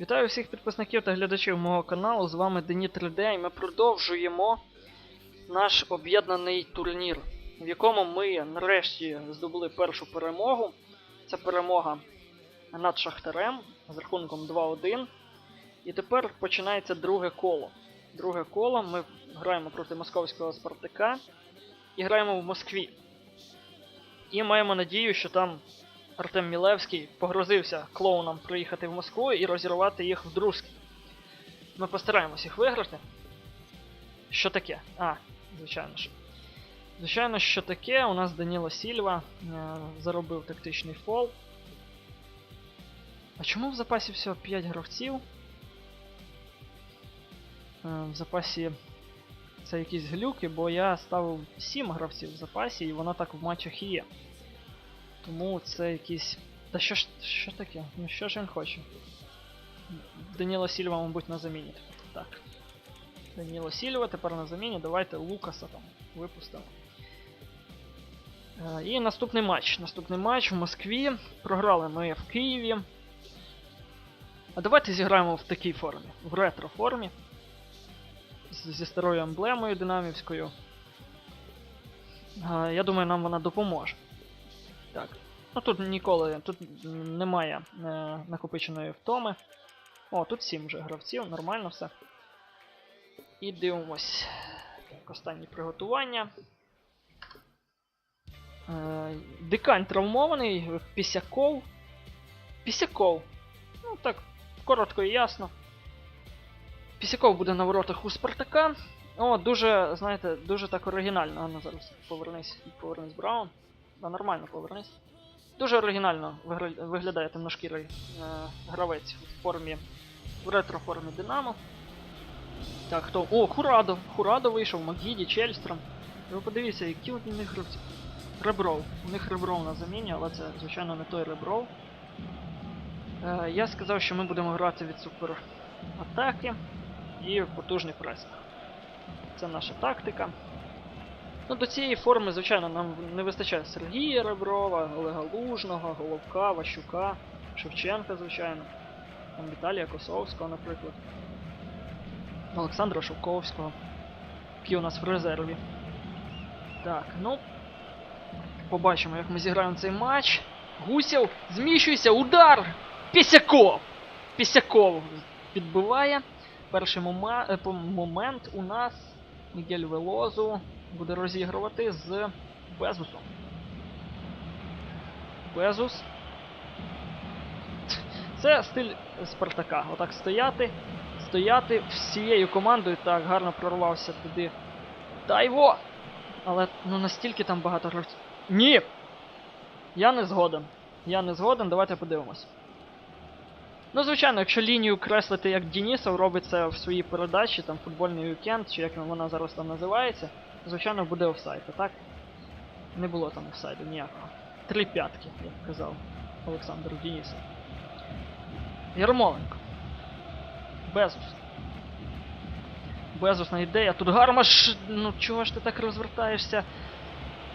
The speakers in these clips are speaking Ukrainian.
Вітаю всіх підписників та глядачів мого каналу. З вами Дені 3D і ми продовжуємо наш об'єднаний турнір, в якому ми нарешті здобули першу перемогу. Це перемога над Шахтарем з рахунком 2-1. І тепер починається друге коло. Друге коло ми граємо проти московського Спартака і граємо в Москві. І маємо надію, що там Артем Мілевський погрозився клоунам приїхати в Москву і розірвати їх в друзки. Ми постараємось їх виграти. Що таке? А, звичайно ж. Звичайно, що таке, у нас Даніло Сільва е, заробив тактичний фол. А чому в запасі всього 5 гравців? Е, в запасі це якісь глюки, бо я ставив 7 гравців в запасі, і воно так в матчах і є. Тому це якийсь. Та що ж що таке? Ну що ж він хоче? Даніло Сільва, мабуть, на заміні. Так. Даніло Сільва тепер на заміні. Давайте Лукаса там випустимо. Е, і наступний матч. Наступний матч в Москві. Програли ми в Києві. А давайте зіграємо в такій формі, в ретро формі. Зі старою емблемою динамівською. Е, Я думаю, нам вона допоможе. Так. Ну тут ніколи, тут немає е, накопиченої втоми. О, тут 7 вже гравців, нормально все. І дивимось. Так, останні приготування. Е, Дикань травмований, Пісяков. Пісяков. Ну так, коротко і ясно. Пісяков буде на воротах у Спартака. О, дуже, знаєте, дуже так оригінально. А ну зараз повернись, повернись Браун. Да, нормально повернись. Дуже оригінально виглядає темношкірий е, гравець в формі. В ретро-формі Динамо. Так, хто. О, Хурадо! Хурадо вийшов, Макгіді, Чельстром. Ви подивіться, які от у них гравці. Ребров. У них Ребров на заміні, але це, звичайно, не той Ребров. Е, я сказав, що ми будемо грати від суператаки і потужний пресинг. Це наша тактика. Ну, до цієї форми, звичайно, нам не вистачає Сергія Реброва, Олега Лужного, Головка, Ващука, Шевченка, звичайно. Там Віталія Косовського, наприклад. Олександра Шовковського. Які у нас в резерві. Так, ну. Побачимо, як ми зіграємо цей матч. Гусєв, зміщуйся, удар! Пісяков! Пісяков підбиває. Перший е, момент у нас Мігель Велозу буде розігрувати з Безусом. Безус. Це стиль Спартака. Отак стояти, стояти всією командою. Так, гарно прорвався туди. Тайво! Але ну настільки там багато гравців. Ні! Я не згоден. Я не згоден, давайте подивимось. Ну, звичайно, якщо лінію креслити, як Дінісов робить це в своїй передачі, там футбольний вікенд, чи як вона зараз там називається, звичайно, буде офсайд, а так? Не було там офсайду ніякого. Три п'ятки, як казав Олександр Дінісов. Ярмоленко. Безус. Безусна ідея. Тут гармаш. Ну чого ж ти так розвертаєшся?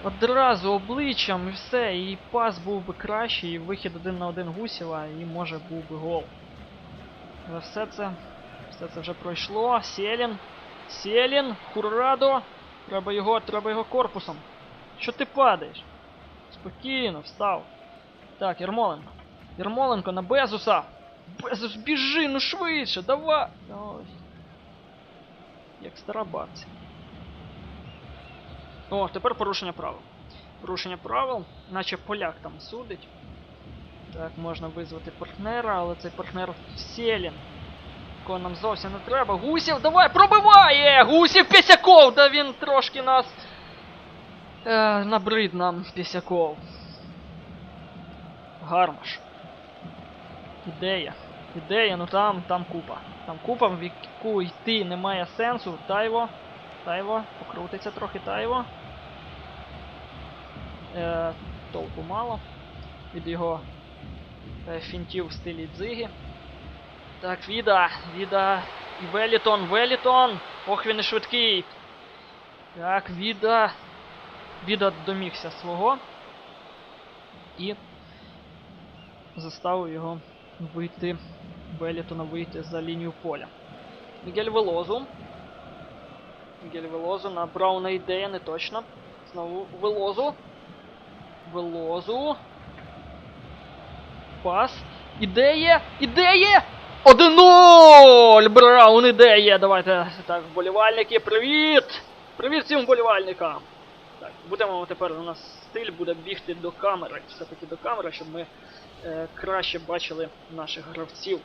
Одразу обличчям і все, і пас був би кращий, і вихід один на один Гусєва, і може був би гол. Але все це. Все це вже пройшло. Селін. Селін, Хурадо. Треба його, треба його корпусом. Що ти падаєш? Спокійно, встав. Так, Ярмоленко. Ярмоленко на Безуса. Безус, біжи, ну швидше, давай. Ой. Як стара бабця. О, тепер порушення правил. Порушення правил, наче поляк там судить. Так, можна визвати партнера, але цей партнер Селін. Кого нам зовсім не треба. Гусів, давай, пробиває! Гусів Пісяков! Да він трошки нас. Е, набрид нам Пісяков. Гармаш. Ідея. Ідея, ну там, там купа. Там купа, в яку йти немає сенсу. Тайво. Тайво, покрутиться трохи Тайво. Е, толку мало. Від його е, фінтів в стилі дзиги. Так, Віда, Віда і Велітон, Велітон! Ох, він і швидкий. Так, Віда. Віда домігся свого. І заставив його вийти Велітона вийти за лінію поля. Мігель Велозу. Мігель Велозу на Брауна ідея, не точно. Знову Велозу. Велозу. Пас. Ідеє! Ідеє! 1-0! Браун ідеє! Давайте так, вболівальники, привіт! Привіт всім вболівальникам! Так, будемо тепер у нас стиль буде бігти до камери. Все-таки до камери, щоб ми е, краще бачили наших гравців.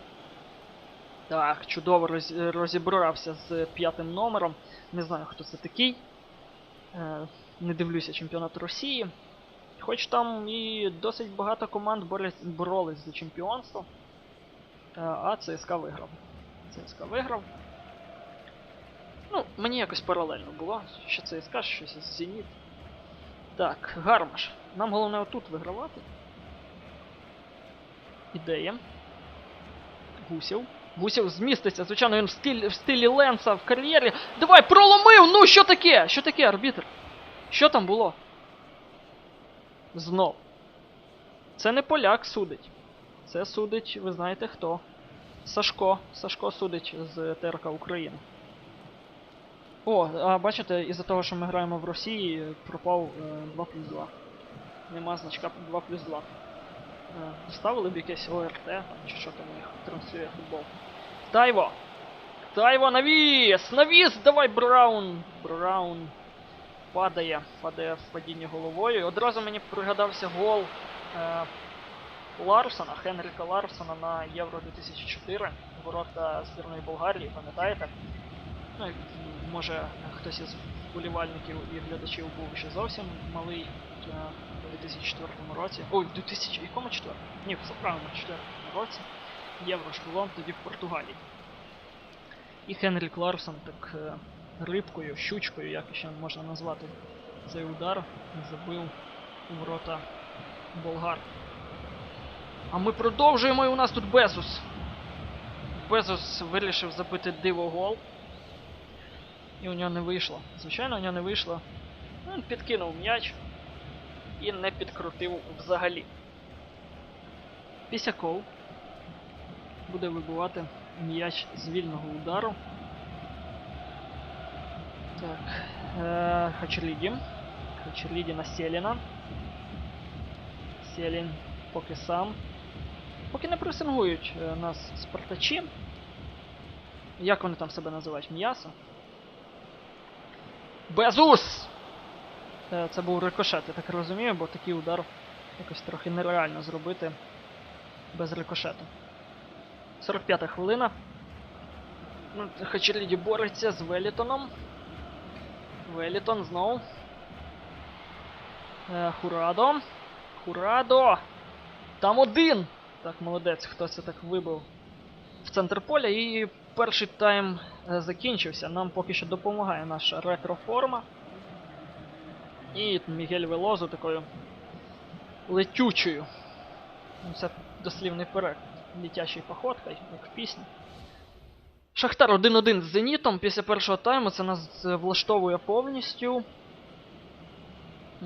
Так, чудово роз- розібрався з п'ятим номером. Не знаю, хто це такий. Е, не дивлюся чемпіонат Росії. Хоч там і досить багато команд боролись за чемпіонство. Е, а ЦСКА виграв. ЦСКА виграв. Ну, мені якось паралельно було. Що ЦСКА, щось Зеніт. Так, Гармаш. Нам головне отут вигравати. Ідея. Гусів. Гусів зміститься, звичайно, він в стилі, в стилі Ленса в кар'єрі. Давай, проломив! Ну що таке? Що таке, арбітр? Що там було? Знов. Це не поляк судить. Це судить, ви знаєте хто. Сашко. Сашко судить з ТРК України. О, а бачите, із-за того, що ми граємо в Росії, пропав е, 2 плюс 2. Нема значка 2 плюс 2. Е, Ставили б якесь ОРТ там, чи що там у них транслює футбол. Тайво! Тайво, навіс! Навіс! Давай, Браун! Браун падає, падає в падінні головою. Одразу мені пригадався гол е, Ларсона, Хенріка Ларсона на Євро 2004, ворота збірної Болгарії, пам'ятаєте? Ну, може хтось із вболівальників і глядачів був ще зовсім малий е, у 2004 році. Ой, в 2000 якому 4? Ні, все правильно, в 4 році. Євро ж було тоді в Португалії. І Хенрік Ларсон так е, рибкою, щучкою, як ще можна назвати цей удар, забив у ворота болгар. А ми продовжуємо і у нас тут Безус. Безус вирішив забити диво гол. І у нього не вийшло. Звичайно, у нього не вийшло. Ну, Він підкинув м'яч і не підкрутив взагалі. Пісяков буде вибивати м'яч з вільного удару. Так. Е, Хачерліді. Хачерліді на Селіна. Селін поки сам. Поки не пресингують е, нас спартачі. Як вони там себе називають? М'ясо? Безус! Е, Це був рикошет, я так розумію, бо такий удар якось трохи нереально зробити без рикошету. 45-та хвилина. Ну, Хачерліді бореться з Велітоном. Велітон знову. Е, Хурадо. Хурадо! Там один! Так, молодець, хто це так вибив в центр поля. І перший тайм е, закінчився. Нам поки що допомагає наша ретроформа. І Мігель Велозу такою летючою. Ну, Це дослівний переклад. Летящою походкою, як в пісні. Шахтар 1-1 з Зенітом після першого тайму це нас е, влаштовує повністю.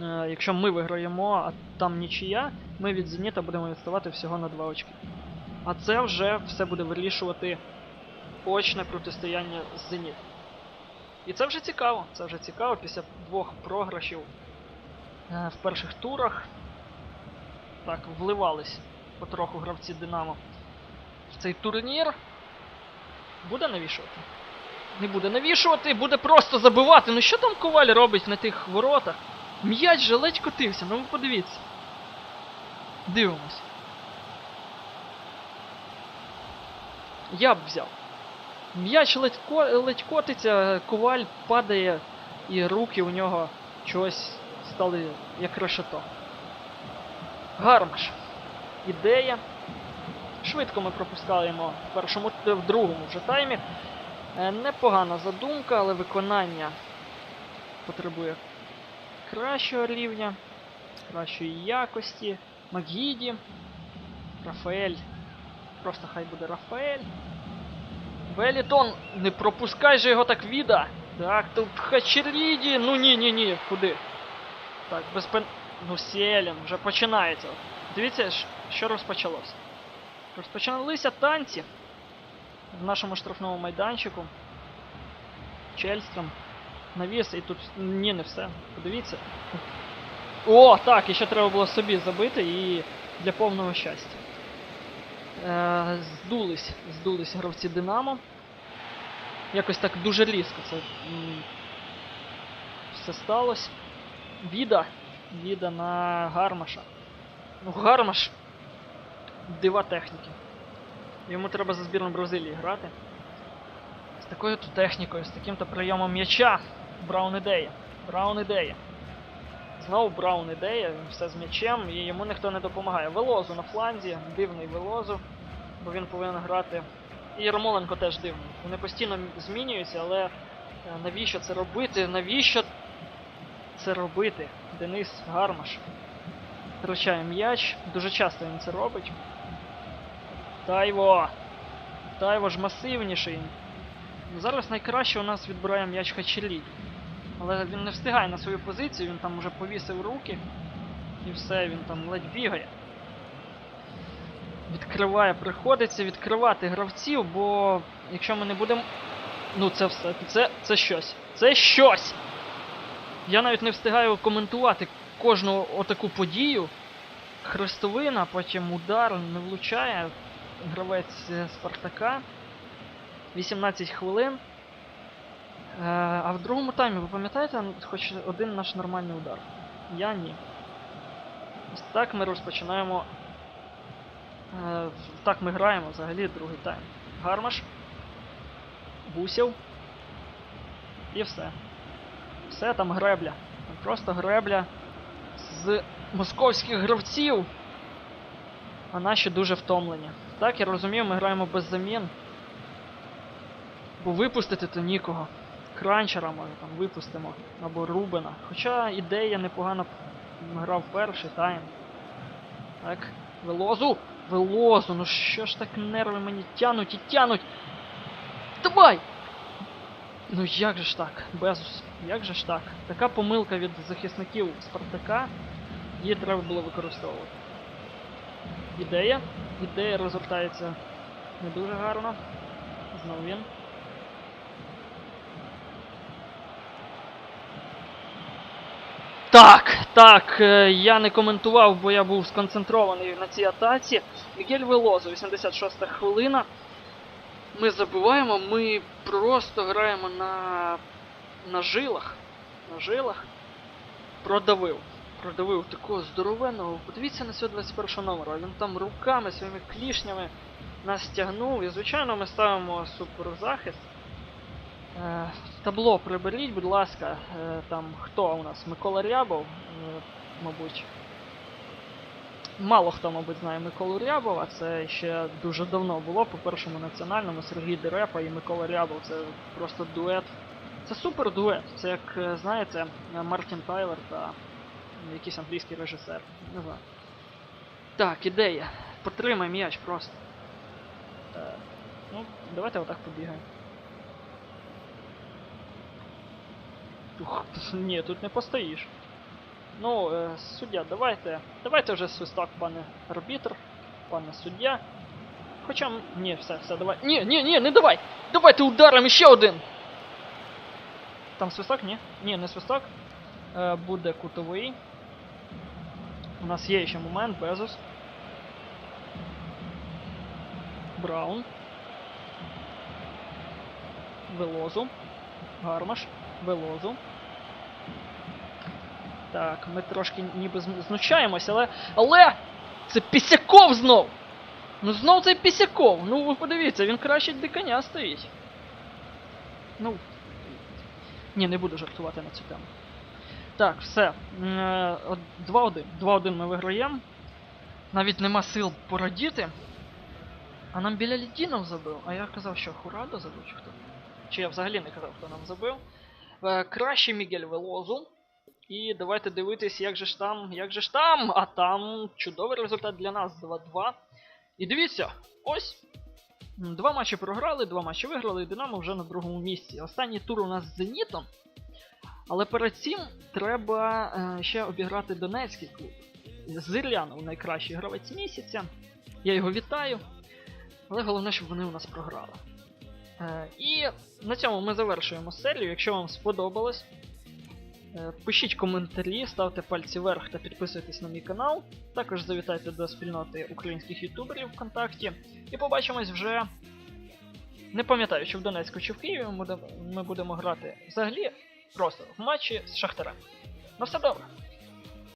Е, Якщо ми виграємо, а там нічия, ми від Зеніта будемо відставати всього на 2 очки. А це вже все буде вирішувати очне протистояння з Зенітом. І це вже цікаво. Це вже цікаво після двох програшів е, в перших турах. Так, вливались потроху гравці Динамо в цей турнір. Буде навішувати? Не буде навішувати, буде просто забивати. Ну що там коваль робить на тих воротах? М'яч же ледь котився, ну ви подивіться. Дивимось. Я б взяв. М'яч ледь, ко... ледь котиться, коваль падає, і руки у нього чогось стали як решето. Гармаш. Ідея. Швидко ми пропускаємо в першому в другому вже таймі. Е, Непогана задумка, але виконання потребує кращого рівня, кращої якості. Макгіді. Рафаель. Просто хай буде Рафаель. Велітон, не пропускай же його так віда. Так, тут Хачеріді. Ну ні, ні, ні, куди? Так, без пен... Ну Селін, вже починається. Дивіться, що розпочалося. Розпочалися танці. в нашому штрафному майданчику. Чельстром. Навіс, і тут ні, не все. Подивіться. О, так, і ще треба було собі забити і для повного щастя. Е, здулись, здулись гравці Динамо. Якось так дуже різко це все сталося. Віда. Віда на Гармаша. Ну, Гармаш. Дива техніки. Йому треба за збірну Бразилії грати. З такою то технікою, з таким то прийомом м'яча. Браун ідея. Браун ідея. Знову Браун ідея, все з м'ячем, і йому ніхто не допомагає. Велозу на фланзі, дивний Велозу, бо він повинен грати. І Ярмоленко теж дивний. Вони постійно змінюються, але е, навіщо це робити? Навіщо це робити? Денис Гармаш втрачає м'яч. Дуже часто він це робить. Тайво! Тайво ж масивніший. Зараз найкраще у нас відбирає м'яч Хачелі. Але він не встигає на свою позицію, він там уже повісив руки. І все, він там ледь бігає. Відкриває, приходиться відкривати гравців, бо якщо ми не будемо. Ну це все. Це, це щось. Це щось! Я навіть не встигаю коментувати кожну отаку подію. Хрестовина, потім удар не влучає. Гравець Спартака. 18 хвилин. Е, а в другому таймі, ви пам'ятаєте, хоч один наш нормальний удар? Я ні. Ось так ми розпочинаємо. Е, так ми граємо взагалі другий тайм. Гармаш. Бусів. І все. Все там гребля. Просто гребля з московських гравців. А наші дуже втомлені. Так, я розумію, ми граємо без замін. Бо випустити то нікого. Кранчера може там випустимо. Або Рубена. Хоча ідея непогано грав перший тайм. Так. Велозу! Велозу! Ну що ж так нерви мені тянуть і тянуть! Давай! Ну як же ж так? Безус, як же ж так? Така помилка від захисників Спартака. Її треба було використовувати. Ідея. Ідея розгортається не дуже гарно. Знову він. Так, так, е, я не коментував, бо я був сконцентрований на цій атаці. Мігель Велозо, 86-та хвилина. Ми забуваємо, ми просто граємо на, на жилах. На жилах. Продавив. Продавив такого здоровенного. Подивіться на цього 21 номера. Він там руками своїми клішнями нас стягнув. І звичайно ми ставимо суперзахист. Е, табло приберіть, будь ласка, е, там хто у нас? Микола Рябов, е, мабуть. Мало хто, мабуть, знає Миколу Рябова, це ще дуже давно було по першому національному Сергій Дерепа і Микола Рябов. Це просто дует. Це супер дует. Це як, знаєте, Мартін Тайлер та якийсь англійський режисер. Не знаю. Так, ідея. Потримай м'яч просто. Ну, давайте отак побігаємо. Ні, тут не постоїш. Ну, е, суддя, давайте. Давайте вже свисток, пане арбітр, пане суддя. Хоча. Ні, все, все, давай. Ні, ні, ні, не давай! Давайте ударом ще один! Там свисток? Ні? Ні, не свисток. Е, буде кутовий. У нас є ще момент, Безус. Браун. Велозу. Гармаш. Велозу. Так, ми трошки ніби зн- знущаємось, але. Але! Це Пісяков знов! Ну знов цей Пісяков! Ну ви подивіться, він краще диканя стоїть. Ну. Ні, не буду жартувати на цю тему. Так, все. М, е, от 2-1. 2-1 ми виграємо. Навіть нема сил порадіти. А нам біля Лідінов забив. А я казав, що Хурадо забив чи хто? Чи я взагалі не казав, хто нам забив. Е, краще Мігель Велозу. І давайте дивитись, як же ж там, як же ж там, а там чудовий результат для нас 2-2. І дивіться, ось. Два матчі програли, два матчі виграли, і Динамо вже на другому місці. Останній тур у нас з Зенітом. Але перед цим треба е, ще обіграти Донецький клуб. Зирлянов найкращий гравець місяця. Я його вітаю. Але головне, щоб вони у нас програли. Е, і на цьому ми завершуємо серію. Якщо вам сподобалось, е, пишіть коментарі, ставте пальці вверх та підписуйтесь на мій канал. Також завітайте до спільноти українських ютуберів ВКонтакті. І побачимось вже. Не пам'ятаю, чи в Донецьку, чи в Києві ми будемо, грати взагалі просто в матчі з Шахтарем. На все добре!